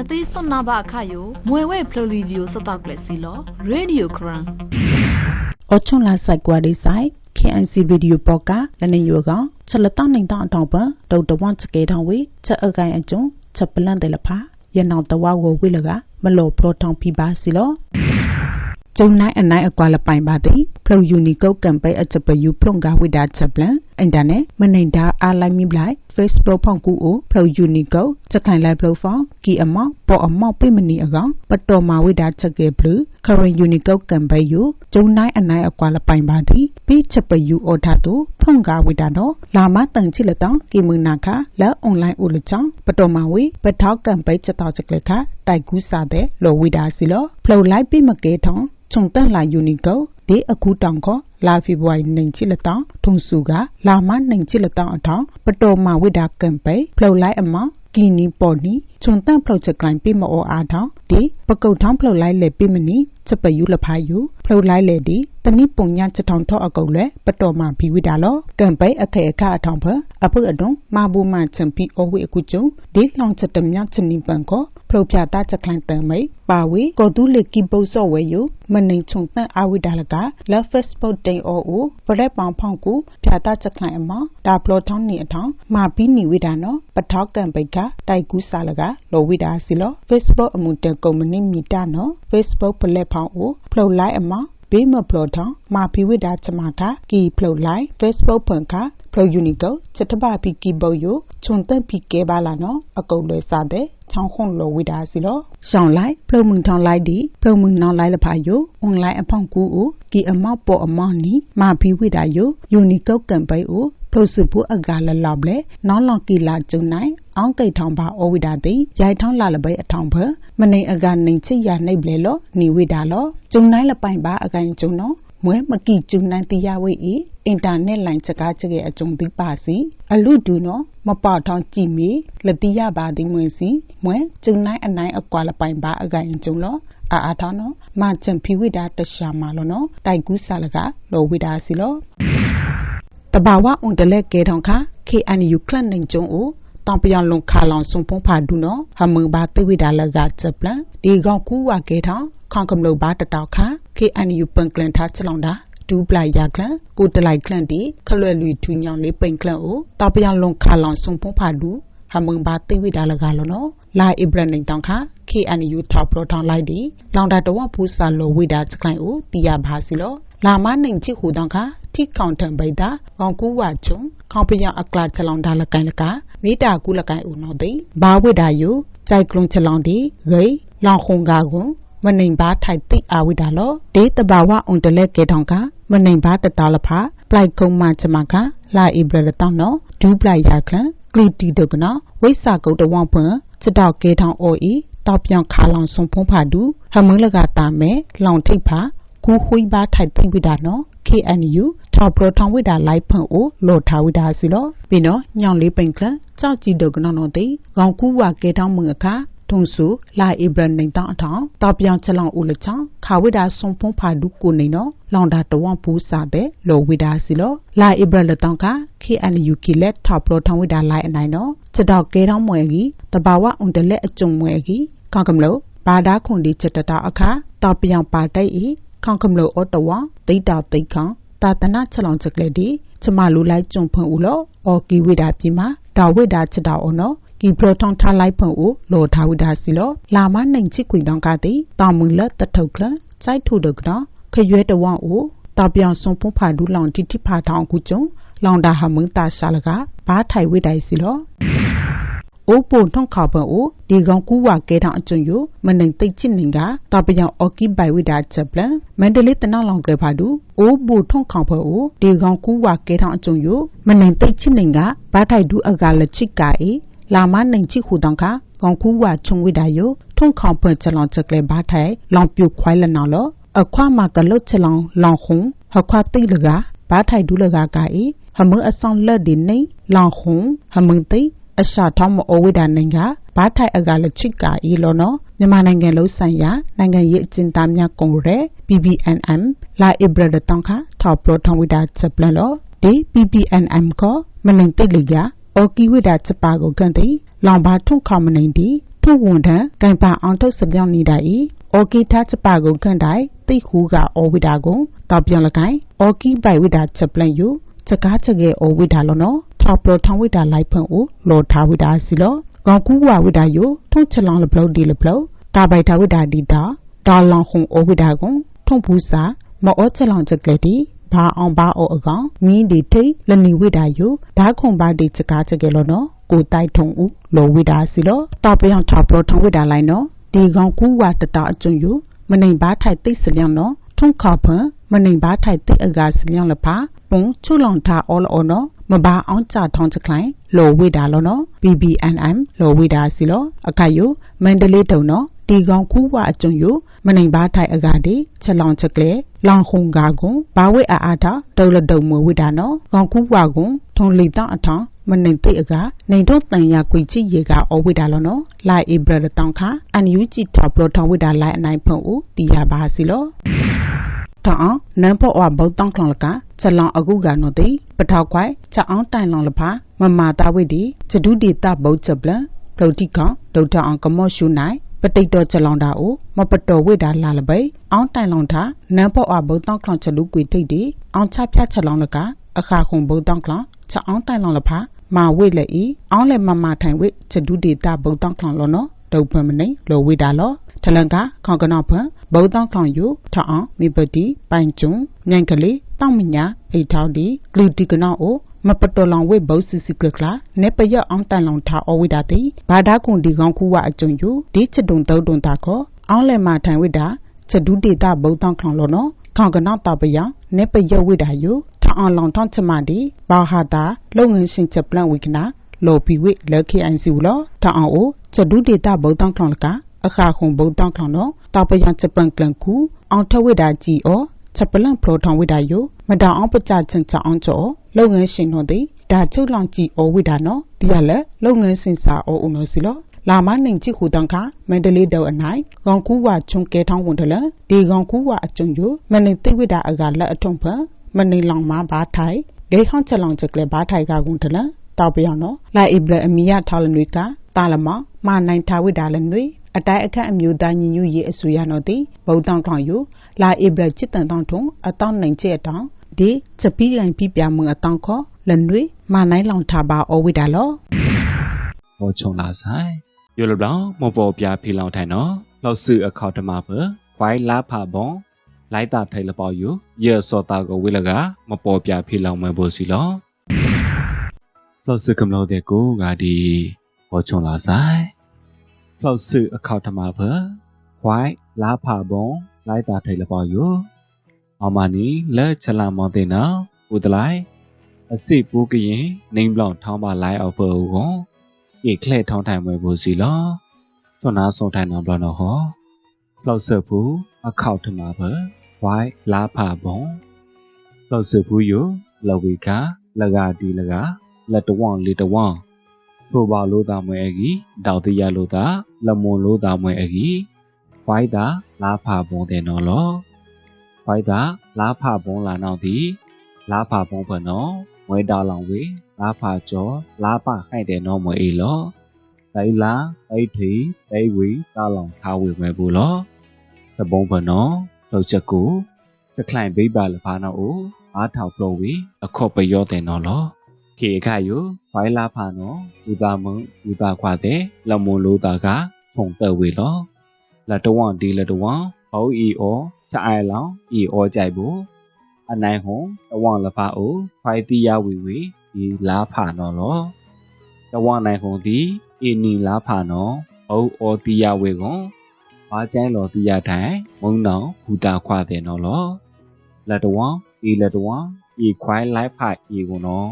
နသိစွန်နာဘအခါယိုမွေဝဲဖလိုလီဒီယိုစတောက်လက်စီလောရေဒီယိုခရန်အော်ချွန်လာဆိုင်ကွာဒီဆိုင် KNC Radio ပေါ်ကလနေယောကချက်လက်တောင်းနိုင်တောင်းအတောင်ပဒုတ်တဝန့်ချကေထောင်းဝေချက်အကိုင်အကျုံချက်ပလန့်တယ်လဖာရနောင်တဝါကိုဝေလကမလောပရိုထောင်ပြပါစီလော ကျုံနိုင်အနိုင်အကွာလပိုင်ပါတိဖလုယူနီကုတ်ကမ်ပိတ်အချက်ပယူဖရုံကဝိဒါချက်ပလန်အင်တာနက်မနေတာအားလိုက်မိပလိုက် Facebook ဖောင်ကူအိုဖလုယူနီကုတ်ချက်ခိုင်လိုက်ဖလုဖောင်ကီအမောက်ပေါ်အမောက်ပိမနီအကောင်ပတော်မာဝိဒါချက်ကေဘလူ current unique ကမ်ပိတ်ယူကျုံနိုင်အနိုင်အကွာလပိုင်ပါတိပြီးချက်ပယူအော်ဒါတူဖုံကဝိဒါတော့လာမတန်ချီလတောင်းကီမနာခလက်အွန်လိုင်းဦးလချောင်းပတော်မာဝိပထောက်ကမ်ပိတ်ချက်တော့ချက်လက်ခ တိုက်ကူးစားတဲ့လောဝိဒါစီလောဖလုလိုက်ပြီးမကေထောင်းချုံတက်လာယူနီကိုဒီအခုတောင်ခေါ်လာဖေဘဝါရီနိုင်ချီလတောင်ထုံစုကလာမနိုင်ချီလတောင်အထောင်ပတော်မာဝိဒါကမ်ပိဖလုလိုက်အမောင်ကီနီပေါ်နီချုံတန့်ဖလောက်ချက်ကလိုင်းပြမအောအားထောင်ဒီပကုတ်ထောင်းဖလောက်လိုက်လေပြမနီချက်ပယူလဖာယူဖလောက်လိုက်လေဒီတနိပုံညာချက်ထောင်ထော့အကုတ်လေပတော်မာဘီဝိဒါလောကမ်ပိအခေအခအထောင်ဖအဖုအဒုံမာဘူမချန်ပီအဝိအကုကျုံဒီလောင်ချက်တမြချနီပန်ကို ဖလောက်ပြတာချက်ကလိုင်းတန်မိပါဝေကောတူလေကီပုတ်စော့ဝဲယူမနိန်ချုံတန့်အဝိဒါလကလက်ဖက်စပုတ်တိန်အောအိုပရက်ပောင်ဖောင်ကူပြတာချက်ကလိုင်းအမဒါဖလောထောင်းနေအထောင်မာပီနီဝိဒါနော်ပထောက်ကမ်ပိကတိုက်ကူးစားလကလောဝိဒါစီလော Facebook အမှုတကုမ္ပဏီမီတာနော် Facebook ပလက်ဖောင်အိုဖလုတ်လိုက်အမဘေးမဖလို့ထောင်းမာဖီဝိဒါချမကကီဖလုတ်လိုက် Facebook ဖွန်ကဖလုတ်ယူနီကိုချက်တပပီကီပုတ်ယချွန်တက်ပီကဲပါလာနော်အကုတ်လွယ်စားတဲ့ ချောင်းခွန်လောဝိဒါစီလောရှောင်းလိုက်ဖလုတ်မှုန်ထောင်းလိုက်ဒီဖလုတ်မှုန်နောင်းလိုက်လဖာယအွန်လိုင်းအဖောင်ကူဦးကီအမောက်ပေါ်အမောက်နီမာဖီဝိဒါယယူနီကုတ်ကံပိဦးဖလုတ်စုဘူးအကလလောက်လေနောင်းလောင်ကီလာကျုံနိုင်အောင်ကိတ်ထောင်ပါဩဝိဒါတိရိုက်ထောင်းလာလပိအထောင်ဖမနေအကနေချစ်ရနှိပ်လေလောနီဝိဒါလောကျုံနိုင်လပိုင်ပါအကိုင်ကျုံနော် မွဲမကီကျုံနိုင်တရားဝိဤအင်တာနက်လိုင်းစကားချရဲ့အကြုံတိပါစီအလူဒူနော်မပေါထောင်းကြည့်မီလတိယပါတိမွင်စီမွဲကျုံနိုင်အနိုင်အကွာလပိုင်ပါအကိုင်ကျုံလောအာအာထောင်းနော်မချန်ဖီဝိဒါတရှာမာလောနော်တိုက်ကူးဆာလကလောဝိဒါစီလောတဘာဝအွန်တလက်ကဲထောင်းခ KNU ကလန်နိုင်ကျုံအိုတောင်ပြောင်လုံခါလောင်စုံဖုံးဖာဒူနော်ဟမဘာတိဝိဒါလကချက်ပလန်ဒီကောင်ကူဝါကေထောင်းခေါကမလို့ဘာတတောက်ခ KNU ပန်ကလန်ထားချလောင်တာဒူပလိုက်ရကလန်ကိုတလိုက်ကလန်တီခလွယ်လူထူညောင်လေးပိန်ကလန်အိုတောင်ပြောင်လုံခါလောင်စုံဖုံးဖာဒူဟမဘာတိဝိဒါလကလောနော်လာအိဘရနိုင်တောင်ခ KNU ထောက်ပရိုထောင်းလိုက်ဒီလောင်တာတဝဖူးစာလောဝိဒါစကိုင်အိုတီရပါစီလောလာမနိုင်ချစ်ဟူတောင်ခတိကောင်ထံပိတာကောင်ကူဝါချုံခေါပယအကလာချလောင်ဒါလကိုင်လကမိတာကူလကိုင်ဦးနော်တိဘာဝိဒါယုကြိုက်ကလုံးချလောင်ဒီဂိလောင်ခုံကာကွန် မနိုင်ဘာထိုက်တိအာဝိဒါလောဒေတဘာဝအွန်တလဲကေထောင်ကမနိုင်ဘာတတလဖာပလိုက်ကုံမချမကလာအိဘရလတောင်းနော်ဒူးပလိုက်ရခလကလီတီဒုကနာဝိစာကုတ်တဝဖွန်ချတောက်ကဲထောင်အိုဤတောက်ပြောင်ခါလောင်ဆုံဖုံးဖာဒူဟမင်းလကတာမဲလောင်ထိတ်ဖာကူခွိဘာထိုက်တိဝိဒါနော် KNU ထောက်ပရိုထောင်ဝိဒါလိုက်ဖန်အိုလောထားဝိဒါစီလောပြီးတော့ညောင်လေးပိန်ကလကြောက်ကြည့်တော့ကနော်နော်တိခေါင်ကူဝါကဲထောင်းမငခ ထုံစုလာအိဘရနိုင်တောင်းအထောင်တောက်ပြောင်ချလောင်ဦးလချောင်းခါဝိဒါဆုံဖုံးဖာဒုကိုနေနော်လောင်တာတဝန့်ဘူးစာတဲ့လောဝိဒါစီလောလာအိဘရလတောင်းက KNU ကီလက်ထောက်ပရိုထောင်ဝိဒါလိုက်အနိုင်နော်ချက်တော့ကဲထောင်းမွဲကြီးတဘာဝအွန်တလက်အကျုံမွဲကြီးကောက်ကမလို့ဘာဒါခွန်ဒီချက်တတာအခါတောက်ပြောင်ပါတိုက်ဤခေါကမလို့အော်တဝဒိတာတိတ်ခေါတာတနာချက်လောင်ချက်ကလေးဒီချမလူလိုက်ကျုံဖွင့်ဦးလို့အော်ကီဝိဒါပြီမှာ ဒါဝိဒါချက်တော်အော်နော်ကီပရိုတွန်ထားလိုက်ဖွင့်ဦးလောထားဝိဒါစီလို့လာမနိုင်ချစ်ခွေတောင်းကတိတောင်မူလတထုတ်ကလစိုက်ထုဒကနော်ခရွဲတဝဦးတပြောင်စုံဖုံးဖာဒူလောင်တိတိဖာထောင်ကူကျုံလောင်တာဟမင်းတာရှာလကဘာထိုင်ဝိဒိုင်စီလို့ အိုးပုံထုံခါပန်အိုဒီကောင်ကူဝါကဲထောင်အကျွန်းယမနိုင်တိတ်ချစ်နင်ကတပယောင်အော်ကီဘိုင်ဝိဒါချက်ပလန်မန္တလေးတနောက်လောင်ကလေးဖာဒူအိုးဘူထုံခေါပအိုဒီကောင်ကူဝါကဲထောင်အကျွန်းယမနိုင်တိတ်ချစ်နင်ကဘာထိုင်ဒူအကလချစ်ကာအေလာမနိုင်ချစ်ဟူတောင်ခကောင်ကူဝါချုံဝိဒါယထုံခေါပန်ချလောင်ချက်ကလေးဘာထိုင်လောင်ပြူခွိုင်းလနော်လောအခွားမှာကလုတ်ချလောင်လောင်ခုံဟခွားတိတ်လကဘာထိုင်ဒူလကကာအေဟမအဆောင်လက်ဒီနေလောင်ခုံဟမန်တိတ် အရှာထောင်းမအိုဝိဒါနိုင်ကဘာထိုက်အကလချစ်ကာဤလောနော်မြန်မာနိုင်ငံလုံးဆိုင်ရာနိုင်ငံရေးအကျဉ်းသားများကွန်ရက် PBNM လာအိဘရဒတောင်းခထောက်ပရိုထောင်းဝိဒါချက်ပလန်လောဒီ PBNM ကမလင်တိတ်လီကအော်ကီဝိဒါချက်ပါကိုကန်တိလောင်ဘာထုံခမနိုင်ဒီထုထုဝန်ထံကန်ပါအောင်ထုတ်စပြောင်းနေတာဤအော်ကီထားချပါကိုခန့်တိုင်တိတ်ခူးကအော်ဝိတာကိုတောက်ပြောင်းလကိုင်အော်ကီပိုင်ဝိတာချက်ပလန့်ယူချက်ကားချက်ကေအော်ဝိတာလောနော် ထောက်ပလောထောင်းဝိတာလိုက်ဖန့်ဦးလောထားဝိတာစီလောကောင်ကူဝဝိတာယိုထုံချက်လောင်းလပလို့ဒီလပလို့ကာပိုက်ထားဝိတာဒီတာဒါလောင်ခုံအော်ဝိတာကိုထုံဘူးစာမောချက်လောင်းချက်ကလေးတီဘာအောင်ဘာအောအကောင်မင်းဒီထိတ်လနေဝိတာယိုဓာခုံပါဒီချက်ကားချက်ကေလောနော်ကိုတိုက်ထုံဦးလောဝိတာစီလောတောက်ပြောင်းထောက်ပလောထောင်းဝိတာလိုက်နော်ဒီကောင်ကူဝတတအကျွန်းယိုမနိုင်ဘာထိုက်သိစလျောင်းနော်ထုံခါဖန်မနိုင်ဘာထိုက်သိအကာစလျောင်းလဖာပုံချုလောင်ထားအော်လောနော် မဘာအောင်ကြထောင်းချကလိုင်းလောဝိတာလောနော် BBNM လောဝိတာစီလောအခါယိုမန္တလေးတုံနော်ဒီကောင်ကူဝအကျွန်းယိုမနိုင်ဘာထိုက်အကာဒီချက်လောင်ချက်ကလေလောင်ခုံကာကွန်ဘာဝိအာအာတာဒေါလဒုံမဝိတာနော်ကောင်ကူဝကွန်ထုံလီတအထောင်းမနိုင်တိအကနိုင်တော့တန်ရကွေချီရေကအဝိဒါလောနော်လိုက်ဧပြီလတောင်းခါအန်ယူဂျီထော်ပလိုထောင်းဝိဒါလိုက်အနိုင်ဖုံဦးတီရပါစီလော တောင်းနန်ဖို့အဘုတ်တောင်းခလောင်လကချက်လောင်အခုကနော်တိပထောက်ခွိုက်ချက်အောင်တိုင်လောင်လဖာမမာတာဝိဒီဂျဒုဒီတဘုတ်ချက်ပလပလုတိကောင်ဒုတ်ထအောင်ကမော့ရှူနိုင်ပတိတ်တော်ချက်လောင်တာအိုမပတော်ဝိဒါလာလပိအောင်တိုင်လောင်တာနန်ဖို့အဘုတ်တောင်းခလောင်ချက်လူကွေတိတ်ဒီအောင်ချဖြတ်ချက်လောင်လကအခါခုံဘုတ်တောင်းခလောင်ချက်အောင်တိုင်လောင်လဖာမာဝိလေဤအောင်းလေမမထိုင်ဝိချက်ဒုဒေတာဗုဒ္ဓံခလောင်လောနော်ဒုပမနေလောဝိတာလော ထလန်ကခေါကနောဖံဗုဒ္ဓံခလောင်ယူထအောင်မိပတိပိုင်ကျုံညံကလေးတောက်မညာအိထောက်ဒီဂလူတီကနောအိုမပတော်လောင်ဝိဘုတ်စီစီကကလာနေပရအောင်တန်လောင်ထားအဝိတာတိဘာဒါကွန်ဒီကောင်ခုဝအကျုံယူဒီချက်တုံတုံတုံတာခောအောင်းလေမထိုင်ဝိတာချက်ဒုဒေတာဗုဒ္ဓံခလောင်လောနော်ခေါကနောတပယနေပရဝိတာယူအောင်လောင်ထောင်းချမဒီဘာဟာတာလုံငင်းရှင်ချက်ပလန့်ဝိကနာလောပီဝိလက်ခေအိုင်စီဝလောထောင်းအောင်အိုချက်ဒုဒေတာဗုဒ္ဓံခလောင်လက အခါခုံဗုဒ္ဓံခလောင်တော့တပယံချက်ပန်ကလန်ကူအောင်ထဝိတာကြည်အောချက်ပလန့်ဖလိုထောင်းဝိတာယိုမတောင်အောင်ပကြချင်ချအောင်ကျော်လုံငင်းရှင်တို့သည်ဒါချုပ်လောင်ကြည်အောဝိတာနော်ဒီရလက်လုံငင်းစင်စာအောဦးနော်စီလောလာမနိုင်ချိခုတန်ခမန္တလေးတောက်အနိုင်ကောင်ကူဝချုံကဲထောင်းဝန်တလဒီကောင်ကူဝအကျုံယိုမနေသိဝိတာအကလက်အထုံဖန်မနေလောင်မဘာထိုင်ဂေခေါချက်လောင်ချက်ကလေဘာထိုင်ကကုန်းတလတောက်ပြောင်းနော်လိုက်အိဘလအမီယထောက်လနွေကတာလမမနိုင်ထားဝိဒါလနွေ အတိုင်းအခက်အမျိုးသားညီညွတ်ရေးအစိုးရနော်တိဗုဒ္ဓံခေါင်ယူလာအိဘလချစ်တန်တောင်းထုံအတောင်းနိုင်ကျဲတောင်းဒီချက်ပြီးရင်ပြပြမှုအတောင်းခေါ်လနွေမနိုင်လောင်ထားပါအဝိဒါလောဟောချုံလာဆိုင်ယိုလဘလောင်မပေါ်ပြဖီလောင်ထိုင်နော်လောက်စုအခေါတမဖခွိုင်လာဖဘွန်လိုက်တာထိုင်လပေါယူယေစောတာကိုဝိလကမပေါ်ပြဖီလောင်မယ်ဖို့စီလောလောက်စုကမလို့တဲ့ကိုကဒီဟောချုံလာဆိုင် လောက်စုအခေါတမဖခွိုင်လာဖဘွန်လိုက်တာထိုင်လပေါယူအမနီလက်ချလာမောတဲ့နော်ဦးတလိုက်အစိပူးကရင်နေဘလောင်ထောင်းပါလိုက်အောင်ဖို့ကိုပြေခလဲထောင်းထိုင်မွေဖို့စီလောချွန်နာဆုံထိုင်နော်ဘလောနော်ဟောလောက်ဆဘူးအခောက်ထမဘဝိုင်လာဖဘွန်လောက်ဆဘူးယလဝေကလကဒီလကလက်တဝွန်လေတဝွန် ထိုပါလို့သားမွေအကြီးတောက်တရလို့သားလမွန်လို့သားမွေအကြီးဝိုင်တာလာဖဘွန်တဲ့နော်လောဝိုင်တာလာဖဘွန်လာနောက်ဒီလာဖဘွန်ဖနော်မွေတာလောင်ဝေလာဖကျော်လာဖခိုက်တဲ့နော်မွေအေလောဒိုင်လာဒိုင်ထီဒိုင်ဝေတာလောင်ထားဝေမဲဘူးလောသဘုံဖနော်လောက်ချက်ကိုတခလိုက်ဘိပါလဖာနော်အိုအားထောက်ပလို့ဝေအခော့ပယောတဲ့နော်လော ခေခါယိုဝိုင်လာဖာနော်ဘူတာမွန်ဘူတာခွာတဲ့လမွန်လို့တာကဖုန်တဲ့ဝေလောလက်တဝန်ဒီလက်တဝန်အော်အီအောချအိုင်လောင်အီအောကြိုက်ဘူးအနိုင်ဟုံတဝန်လဖာအိုဖိုင်တီယာဝီဝီဒီလာဖာနော်လောတဝန်နိုင်ဟုံဒီအီနီလာဖာနော်အိုအောတီယာဝေကွန်ဘာကျန်းလောတီယာထိုင်မုံနောင်ဘူတာခွာတဲ့နော်လောလက်တဝန်ဒီလက်တဝန်ဤခွိုင်းလိုက်ဖာဤကွန်နော်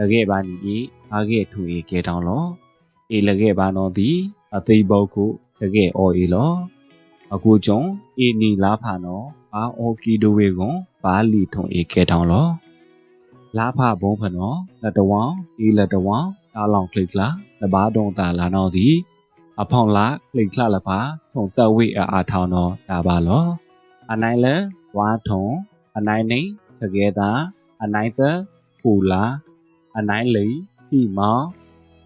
လကဲပါနီဤအားကဲထူဤကဲတောင်းလောဤလကဲပါနော်ဒီအသိဘုတ်ကိုတကဲအော်ဤလောအခုကျုံဤနီလာဖာနော်အာအော်ကီဒိုဝေကွန်ဘာလီထုံအေခဲတောင်းလောလာဖဘုံဖနော်လက်တဝောင်းဒီလက်တဝောင်းတာလောင်ကလိကလာလဘာဒုံတာလာနော်ဒီအဖောင်လာကလိကလာလပါထုံတဝိအာအာထောင်းနော်ဒါပါလောအနိုင်လဲဝါထုံအနိုင်နေတကယ်တာအနိုင်သပူလာ အနိုင်လီဟိမော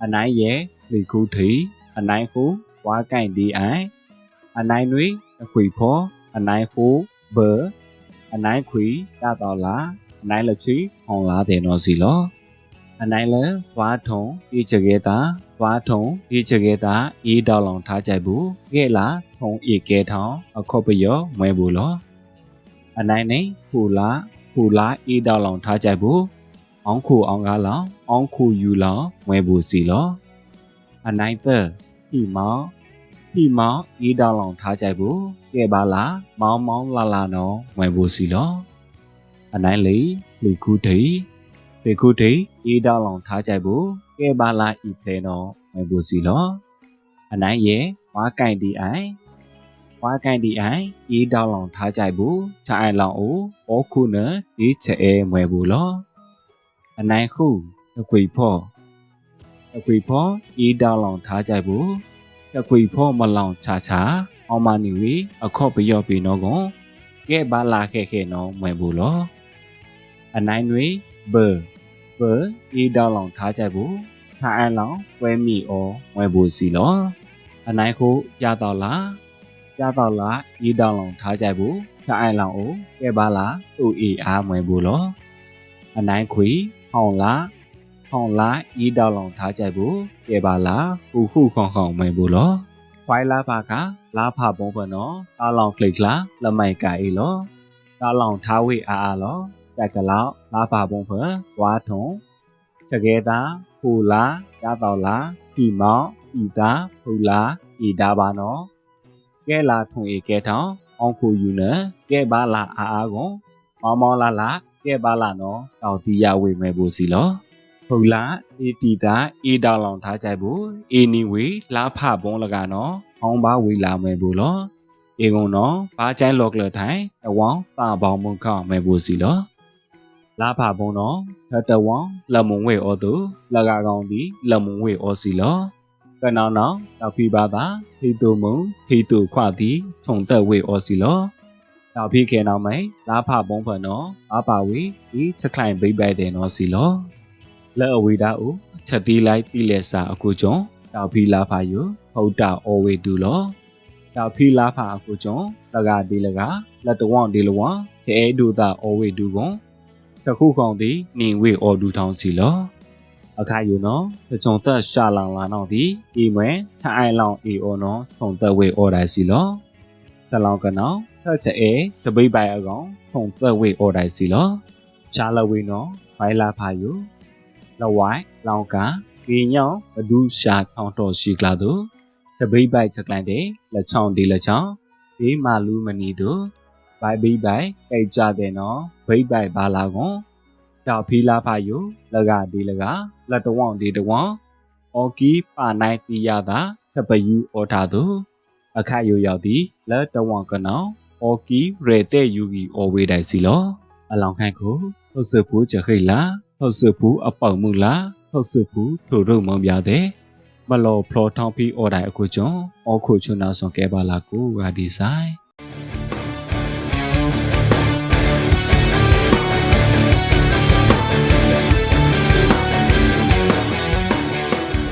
အနိုင်ရဲ့လီကူထီအနိုင်ဟုဝါကိုင်ဒီအိုင်အနိုင်တွေအခွေဖောအနိုင်ဖိုးဘအနိုင်ခွေတတော်လာအနိုင်လက်ချီဟောင်းလာတယ်နော်စီလောအနိုင်လဲဝါထုံဒီချကေတာဝါထုံဒီချကေတာအေးတောက်လောင်ထားကြဘူးကဲလာထုံအေကဲထောင်းအခုပယောမွဲဘူးလောအနိုင်နေဖူလာဖူလာအေးတောက်လောင်ထားကြဘူး အောင်ခုအောင်ကားလောင်အောင်ခုယူလောင်မွဲဘူးစီလောအနိုင်သဟိမောဟိမောအေးတောက်လောင်ထားကြဘူးကဲပါလားမောင်းမောင်းလာလာနော်မွဲဘူးစီလောအနိုင်လေလီခုထိပေခုထိအေးတောက်လောင်ထားကြဘူးကဲပါလားဤဖလဲနော်မွဲဘူးစီလောအနိုင်ရဲ့ဝါကင်ဒီအိုင်ဝါကင်ဒီအိုင်အေးတောက်လောင်ထားကြဘူးချအိုင်လောင်အိုဩခုနဒီချဲအဲမွဲဘူးလော အနိုင်ခုတကွေဖော့တကွေဖော့အေးတောင်းလောင်ထားကြဘူးတကွေဖော့မလောင်ချာချာအောင်မနီဝီအခော့ပယော့ပြီနော်ကွန်ကဲဘာလာခဲခဲနော်မွဲဘူးလောအနိုင်တွေဘဘအေးတောင်းလောင်ထားကြဘူးထားအန်လောင်ဝဲမီအောမွဲဘူးစီလောအနိုင်ခုရတော့လားရတော့လားအေးတောင်းလောင်ထားကြဘူးထားအန်လောင်အိုကဲဘာလာသူ့အေးအားမွဲဘူးလောအနိုင်ခွေ ဟောင်းလာဟောင်းလာဤတောက်လောင်ထားကြဘူးပြေပါလားခုခုခေါင်ခေါင်မဲဘူးလောခွိုင်လာပါကလာဖပုံဖနော်တောက်လောင်ကလိတ်လာလမိုင်ကအေလောတောက်လောင်ထားဝေအားအားလောတက်ကလောက်လာဖပုံဖဝါထုံချက်ကေတာဖူလာရတော့လာဒီမောင်ဤတာဖူလာဤတာပါနော်ကဲလာထုံဧကဲထောင်းအောင်ခုယူနကဲပါလာအားအားကွန်မောင်မောင်လာလာ ကဲပါလာနော်တောင်တီရဝေမဲဘူးစီလောဟုတ်လားအေတီတာအေတောင်လောင်ထားကြိုက်ဘူးအေနီဝေလာဖဘုံလကနော်ဟောင်းပါဝေလာမဲဘူးလောအေကုံနော်ဘာချိုင်းလောကလထိုင်တဝောင်းပါပေါင်းမုန်ခေါမဲဘူးစီလောလာဖဘုံနော်တတဝောင်းလမုံဝေဩသူလကကောင်ဒီလမုံဝေဩစီလောကနောင်နောင်တောက်ဖီပါပါဖီတူမုံဖီတူခွတိထုံသက်ဝေဩစီလော တောက်ဖိခဲနောက်မိုင်လာဖဘုံဖနော်အပါဝီဒီချက်ခိုင်ဘိဘိုက်တယ်နော်စီလောလက်အဝေးတာဦးချက်သီးလိုက်တိလက်စာအခုကျုံတောက်ဖိလာဖာယူဟုတ်တာအော်ဝေတူလောတောက်ဖိလာဖာအခုကျုံတကဒီလကလက်တဝွန်ဒီလဝွန်တဲဒူတာအော်ဝေတူကွန်တခုကောင်ဒီနင်ဝေအော်ဒူထောင်းစီလောအခါယူနော်တကြုံသက်ရှာလောင်လာတော့ဒီဒီမွဲထိုင်အိုင်လောင်အေအော်နော်ထုံသက်ဝေအော်တိုင်းစီလောတလောင်ကနော် ထက်ချဲစပိပိုင်အကောင်ထုံသက်ဝေအော်တိုင်းစီလောချာလဝေနော်ဘိုင်လာဖာယူလဝိုင်လောင်ကဒီညောင်းဘဒူရှာထောင်းတော်ရှိကလာသူစပိပိုင်ချက်ကလိုက်တဲ့လက်ချောင်းဒီလက်ချောင်းဒီမာလူမနီသူဘိုင်ဘိပိုင်ကြိတ်ကြတဲ့နော်ဘိပိုင်ဘာလာကွန်တောက်ဖီလာဖာယူလကဒီလကလက်တဝောင်းဒီတဝောင်းအော်ကီပါနိုင်တီရတာချက်ပယူအော်ထားသူအခါယူရောက်သည်လက်တဝောင်းကနောင် အော်ကီရေတဲ့ယူကီအော်ဝေးတိုင်စီလောအလောင်ခိုင်ကိုထုတ်စဘူးချခိလာထုတ်စဘူးအပေါင်မှုလာထုတ်စဘူးထို့တို့မောင်ပြတဲ့မလော်ဖလော်ထောင်းဖီအော်တိုင်အခုကျွန်းအော်ခုချွနာဆွန်ကဲပါလာကိုဂါဒီဆိုင်